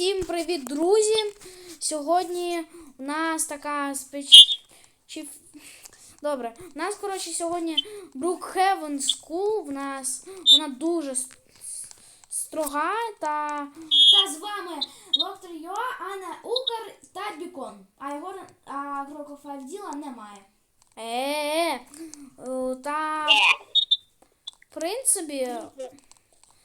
Всім привіт, друзі! Сьогодні у нас така спеч... чи- Добре, у нас, коротше, сьогодні Brookhaven School. В нас вона дуже строга та. Та з вами доктор Йо, Анна Укр та Бікон. А його а діла немає. Е, та в принципі.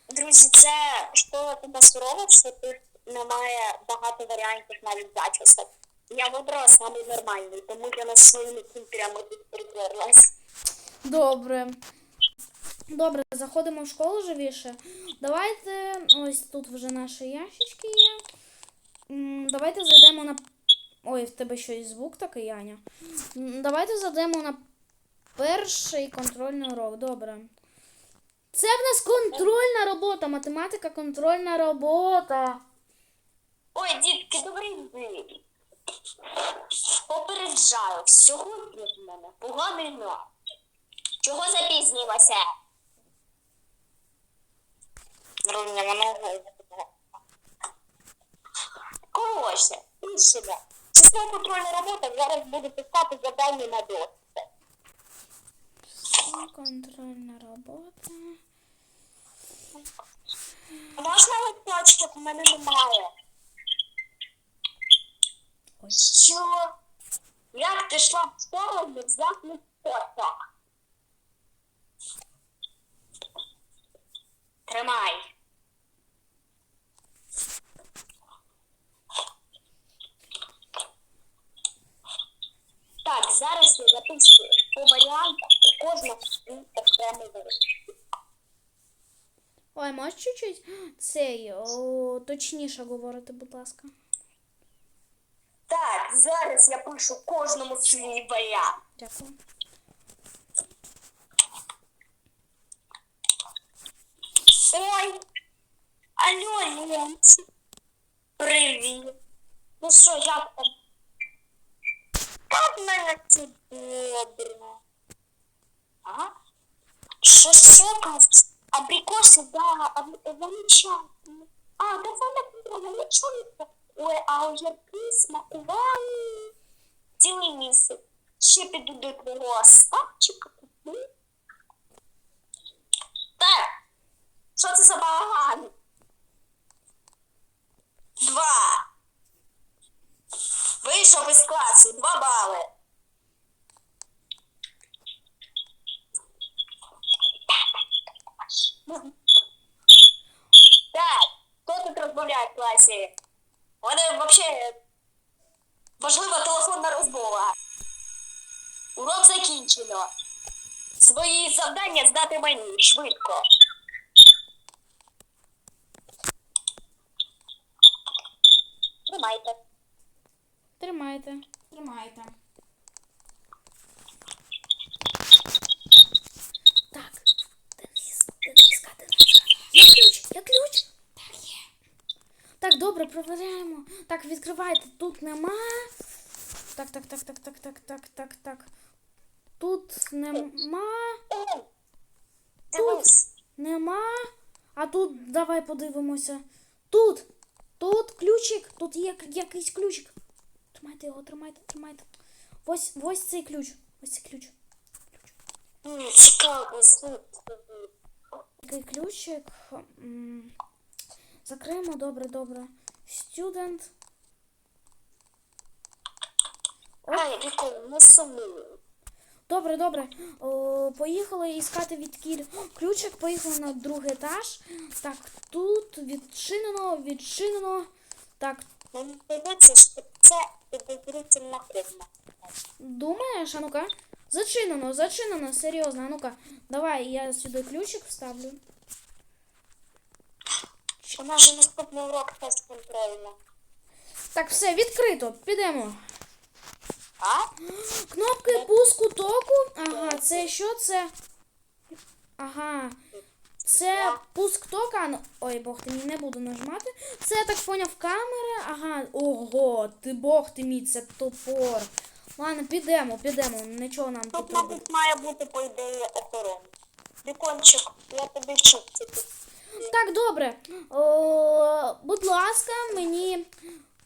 Друзі, це школа тебе суровості, тут немає багато варіантів навіть зачісок. Я вибрала самий нормальний, тому я на своїми кімпірями тут притерлась. Добре. Добре, заходимо в школу живіше. Давайте. Ось тут вже наші ящички є. Давайте зайдемо на. Ой, в тебе щось звук такий, Аня. Давайте зайдемо на перший контрольний урок. Добре. Це в нас контрольна робота. Математика контрольна робота. Ой, дітки, добрий день. Попереджаю, сьогодні в мене поганий настрій. Чого запізнилася? Друзі, мене Коротше, іншими. Числа контрольна робота зараз буду писати завдання на дошці. Контрольна робота. Можна листочок? У мене немає. Що? Як ти йшла в школу, не взяв? Тримай. Так, зараз я запишу по варіантах і кожна окремий вирішить. Ой, можеш чуть-чуть цей о, точніше говорити, будь ласка. Зараз я пишу кожному свій варіант. Дякую. Ой, алло, Ленці. Привіт. Ну що, як там? Та в мене це добре. А? Що сока? Абрикоси, да, а вони часні. А, да вона чуєте? Ой, а огірки смакували цілий місяць. Ще піду до твого Остапчика куплю. Так, що це за балаган? Два. Вийшов із класу, два бали. Так, хто тут розмовляє в класі? Взагалі важлива телефонна розмова. Урок закінчено. Свої завдання здати мені швидко. Тримайте. Тримайте. Тримайте. Так. Денис, Дениска, Дениска. Я ключ, я ключ. Так, є. Так, добре, провіряємо. Так, відкривайте. Тут нема. Так, так, так, так, так, так, так, так, так. Тут нема. Дивись. Нема. А тут давай подивимося. Тут. Тут ключик. Тут є якийсь ключик. Тримайте його, тримайте, тримайте. Ось, ось цей ключ. Ось цей ключ. Слухай. Такий ключик. Закриємо, добре, добре. Student. Ай, не сумуй. Добре, добре. О, поїхали іскати відкіль. Ключик, поїхали на другий етаж. Так, тут відчинено, відчинено. Так, це підозрительна. Думаєш, а ну-ка? Зачинено, зачинено, серйозно. А ну-ка, давай я сюди ключик вставлю. У нас же наступний урок тест контрольно. Так, все, відкрито. Підемо. А? Кнопки пуску току. Ага, це що це? Ага. Це пуск тока. Ну, Ой, бог ти мій не буду нажимати. Це я так поняв камери. Ага. Ого, ти бог ти мій, це топор. Ладно, підемо, підемо. Нічого нам Тут, тут. мабуть, має бути, по ідеї, охорона. Вікончик, я тобі чув це тут. Так, добре. О, будь ласка, мені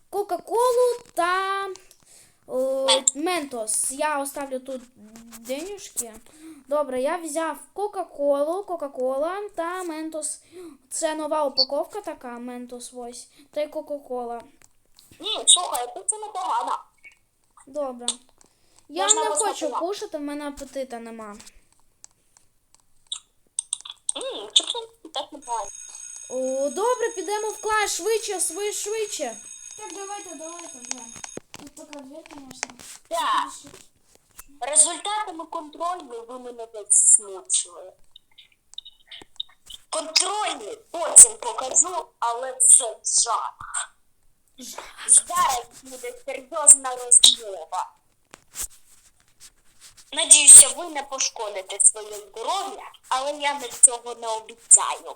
Кока-Колу та о, Ментос. Я оставлю тут денюжки. Добре, я взяв Кока-Колу, Кока-Кола та Ментос. Це нова упаковка така, Ментос ось. Та й Кока-Кола. Ні, слухай, тут це непогано. Добре. Я Можна не хочу кушати, в мене апетита нема. Ммм, так? О, добре, підемо в клас швидше, швидше, швидше. Так, давайте, давайте, да. Тут пока дверь, конечно. Так, результатами контрольної ви мене десь смучили. Контрольні потім покажу, але це жах. Зараз буде серйозна розмова. Надіюся, ви не пошкодите своє здоров'я, але я не цього не обіцяю.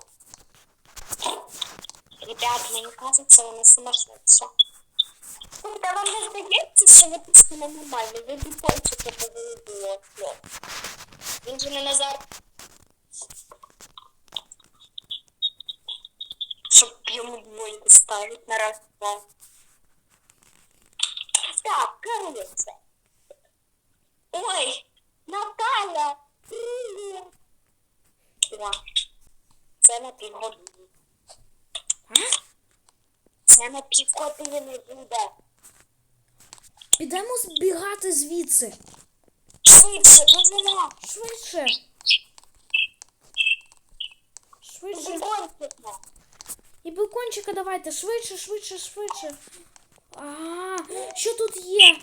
Ребят, мені кажеться, вони сумасшедші. Та вам не здається, що ви просто ненормальні, ви бікончики повеликого. Він же не Назар. Щоб йому двойку ставить на раз два. Так, короче. Ой, Наталя, привіт. О, це на півгодини. Це на півгодини буде. Підемо збігати звідси. Швидше, дозволяй. Швидше. Швидше. І бекончика давайте, швидше, швидше, швидше. А, що тут є?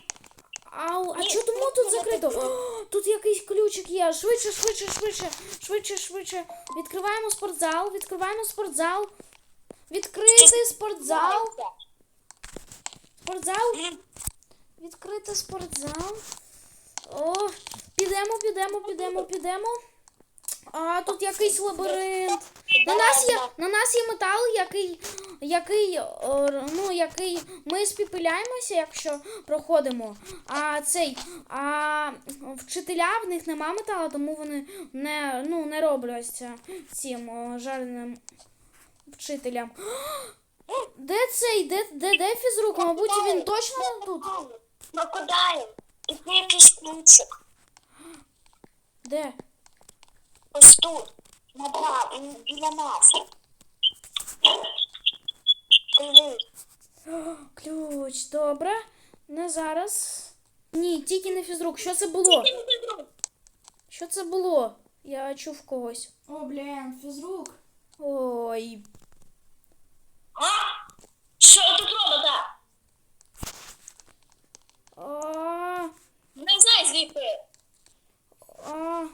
Ау, а що тому тут закрито? О, тут якийсь ключик є. Швидше, швидше, швидше, швидше, швидше. Відкриваємо спортзал, відкриваємо спортзал. Відкрити спортзал. Спортзал. Відкрити спортзал. О, підемо, підемо, підемо, підемо. А тут якийсь лабіринт. На нас є, на нас є метал, який, який, ну, який ми спіпиляємося, якщо проходимо. А цей, а вчителя в них нема металу, тому вони не, ну, не робляться цим о, жареним вчителям. Де цей? Де, де, де фізрук? Мабуть, він точно тут? Крокодайл. І це якийсь ключик. Де? Ось тут. На два, м, біля нас. Ключ, добре. Не зараз. Ні, тільки не фізрук. Що це було? Що це було? Я чув когось. О, блин, физрук. Ой. А? Що тут робите? А, Не знаю звідки. а.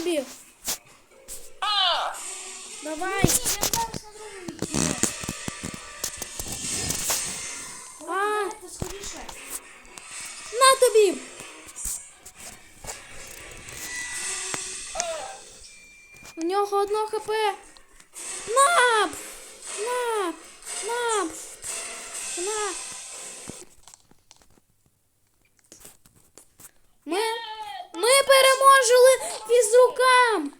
На Давай. А. На тобі. У нього одно хп. На! На! На! Ми, ми переможили фізрукам!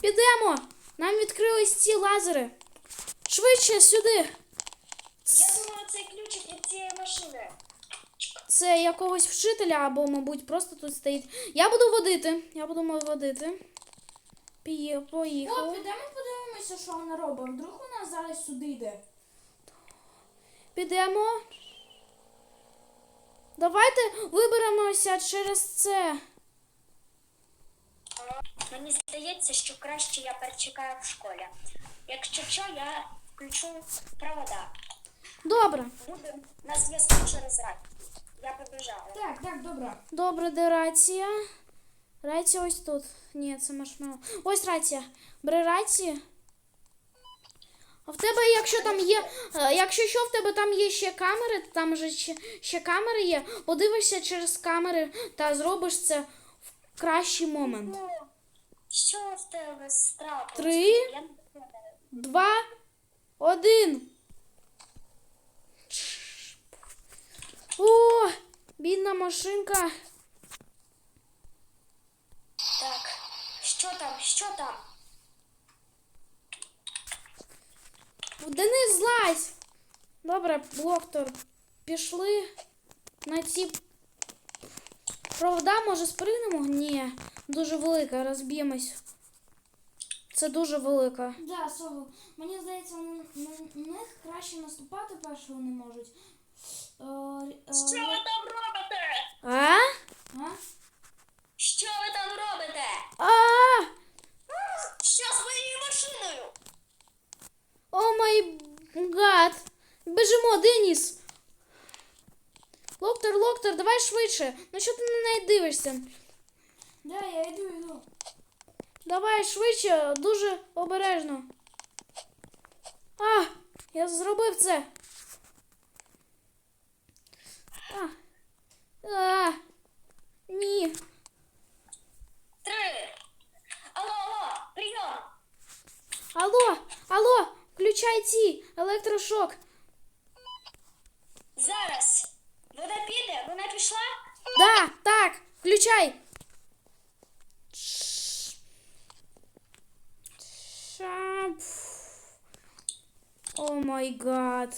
Підемо! Нам відкрились ці лазери. Швидше сюди. Я думаю, цей ключик від цієї машини. Це якогось вчителя або, мабуть, просто тут стоїть. Я буду водити. Я буду водити. Пі- О, Поїхали. підемо подивимося, що вона робить. Вдруг вона зараз сюди йде. Підемо. Давайте виберемося через це. Мені здається, що краще я перечекаю в школі. Якщо що, я включу провода. Добре. Буде на зв'язку через рацію. Я побіжала. Так, так, добре. Добре, де рація? Рація ось тут. Ні, це маршмело. Ось рація. Бери рацію. А в тебе, якщо там є. е, Якщо що, в тебе там є ще камери, там же ще, ще камери є. Подивишся через камери та зробиш це кращий момент. Ну, що в тебе страпу? Три, два, один. О, бідна машинка. Так, що там, що там? Денис, злазь! Добре, блоктор, пішли на ці провода, може спригнемо? Ні, дуже велика, розб'ємось. Це дуже велика. Да, Сову. Мені здається, на, на них краще наступати першого не можуть. Е, е, Що ви там робите? А? а? Що ви там робите? А! Що з моєю машиною? О май гад! Біжимо, Деніс! Локтор, Локтор, давай швидше. Ну що ти на неї дивишся? Да, я йду, йду. Давай швидше, дуже обережно. А, я зробив це. А, а, ні. Три. Алло, алло, прийом. Алло, алло, включай ці, електрошок. Зараз. Вона піде, вона пішла? Да, так, включай. О май гад.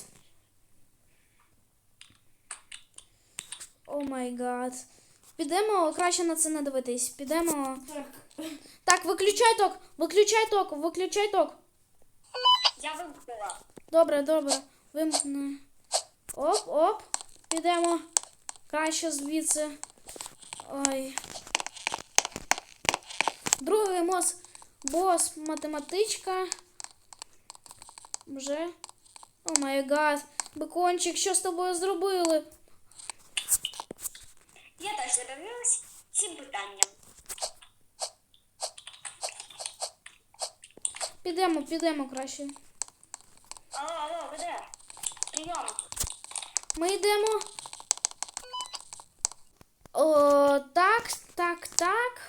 О май гад. Підемо, краще на це не дивитись. Підемо. Так. Так, виключай ток, виключай ток, виключай ток. Я вимкнула. Добре, добре. Вимкни. Оп, оп. Підемо. Краще звідси. Ой. Другий мос. Бос математичка. Вже. О май гад. Бекончик, що з тобою зробили? Я теж задивилась цим питанням. Підемо, підемо краще. Алло, алло, ви де? Прийом. Ми йдемо. О, так, так, так.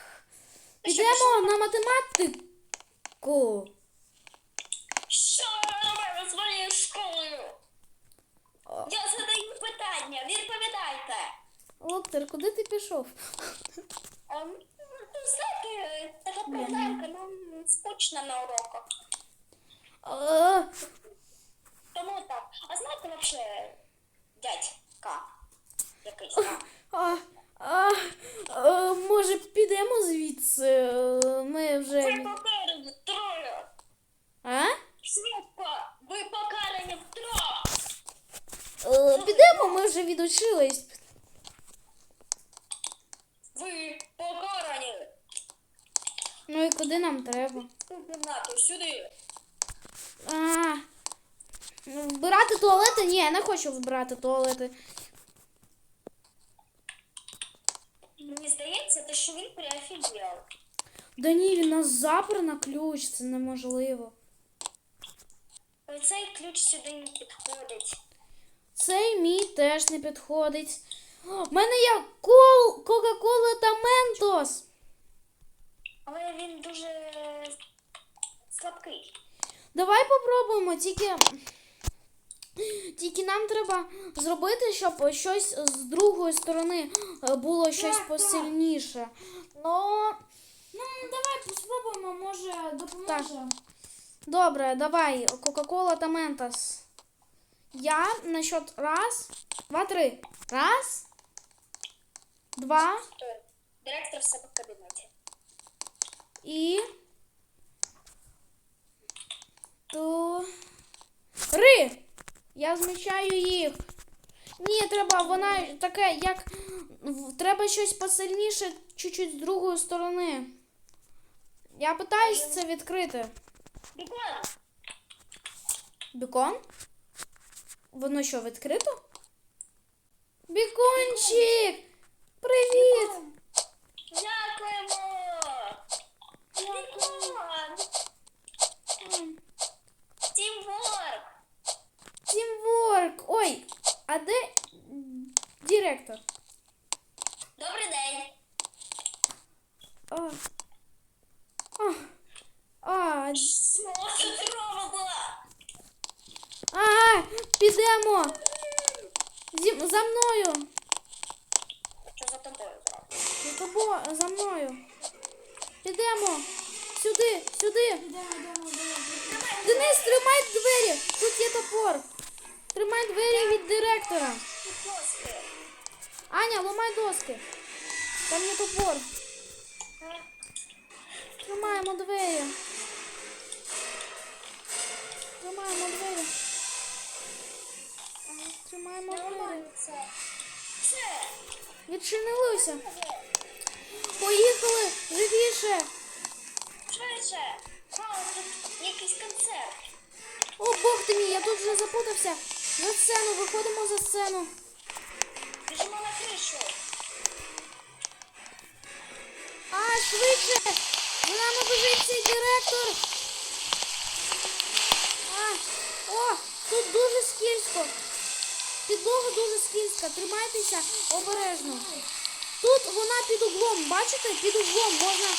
Підемо на математику. Що ви робите з моєю школою? Я задаю питання, відповідайте. Локтор, куди ти пішов? Ем, ну, Знаєте, така проблемка, нам скучно на уроках. Тому так. А знаєте вообще дядька якийсь, так? А, а, може, підемо звідси? Ми Ви покарані троє! А? Швидко! Ви покарані втроє! Е, Підемо, ми вже відучились. Ви покарані! Ну і куди нам треба? Кімнату сюди! А, вбирати туалети? Ні, я не хочу вбирати туалети. Мені здається, те, що він приофігел. Да ні, він нас запер на ключ, це неможливо. Цей ключ сюди не підходить. Цей мій теж не підходить. В мене є кол, Кока-Кола та Ментос. Але він дуже слабкий. Давай попробуємо, тільки. Тільки нам треба зробити, щоб щось з другої сторони е, було щось посильніше. Ну, Ну, давай спробуємо, може допоможе. добре, давай, Кока-Кола та Ментос. Я на счет раз, два, три. Раз, два директор в себе в кабінеті. і. Ту. Ри! Я змічаю їх. Ні, треба, вона таке, як. Треба щось посильніше, чуть-чуть з другої сторони. Я питаюсь це відкрити. Бекон. Бікон? Воно що, відкрито? Бікончик! Привіт! Дякуємо! Бігон! Тімворк! Тімворк! Ой, а де директор? Добрий день! А. А. А, Що ти робила? а, підемо! Зі, за мною! Що за тобою зробила? За тобою, за мною! Підемо! Сюди, сюди! Денис, тримай двері. Тут є топор. Тримай двері від директора. Аня, ламай доски. Там є топор. Тримаємо двері. Тримаємо двері. Тримаємо двері. Відчинилися. Поїхали живіше. Швидше. Мало тут якийсь концерт. О, Бог ти мій, я тут вже запутався. За сцену, виходимо за сцену. Біжимо на кришу. А, швидше! За нами біжить цей директор. А, о, тут дуже скільсько. Підлога дуже скільська. Тримайтеся обережно. Тут вона під углом, бачите, під углом можна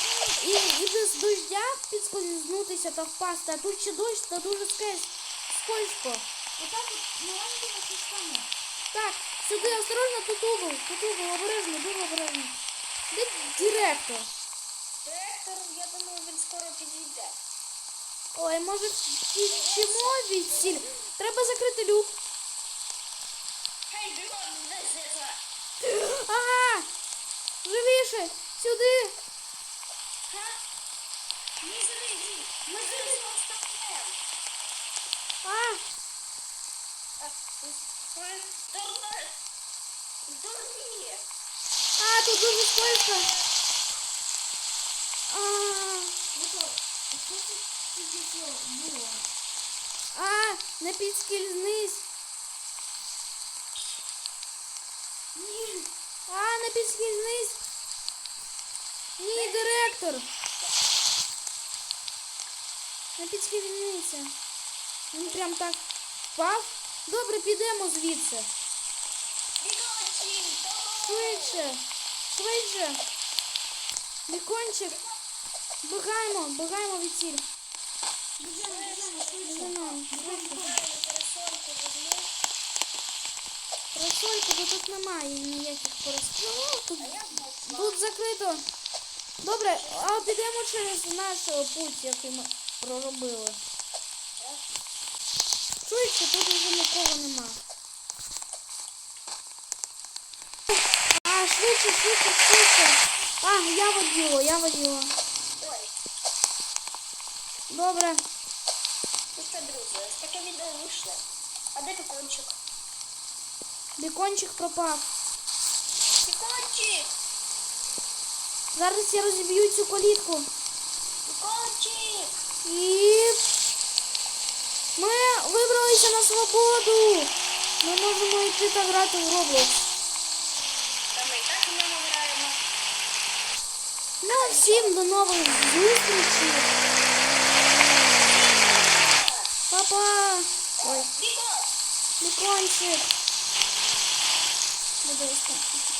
і, і без дождя підскользнутися та впасти, а тут ще дощ та дуже скользко. Отак от маленькими кусками. Так, сюди осторожно, тут угол, тут угол, обережно, дуже обережно. Де директор? Директор, я думаю, він скоро підійде. Ой, може втічимо від сіль? Треба закрити люк. Хей, бігом, де це? Ага! Живіше! Сюди! Ха? Не заведи. Ми зараз його вставляємо. А! Дурне. Дурні. А, тут дуже скользко. А, Ну то, що це тільки що було? а, не підскільзнись. Ні. А, не підскільзнись. Ні, директор. Не підскільзнися. Він прям так впав. Добре, підемо звідси. Швидше, швидше. Вікончик. Бигаємо, бигаємо від ціль. Просольку, бо тут немає ніяких поростків. Тут, тут закрито. Добре, а підемо через наш е, путь, який ми проробили. Швидше, тут вже нікого нема. А, швидше, швидше, швидше. А, я воділа, я воділа. Ой, Добре. ну що, друзі, ось таке відео вийшло. А де пікончик? Бікончик пропав. Пікончик! Зараз я розіб'ю цю колітку. І ми вибралися на свободу. Ми можемо йти та грати в Roblox. Та ми і так в ньому граємо. Ну, всім до нових зустрічей. Па-па. Ой, Бігом! бікончик. Буде так.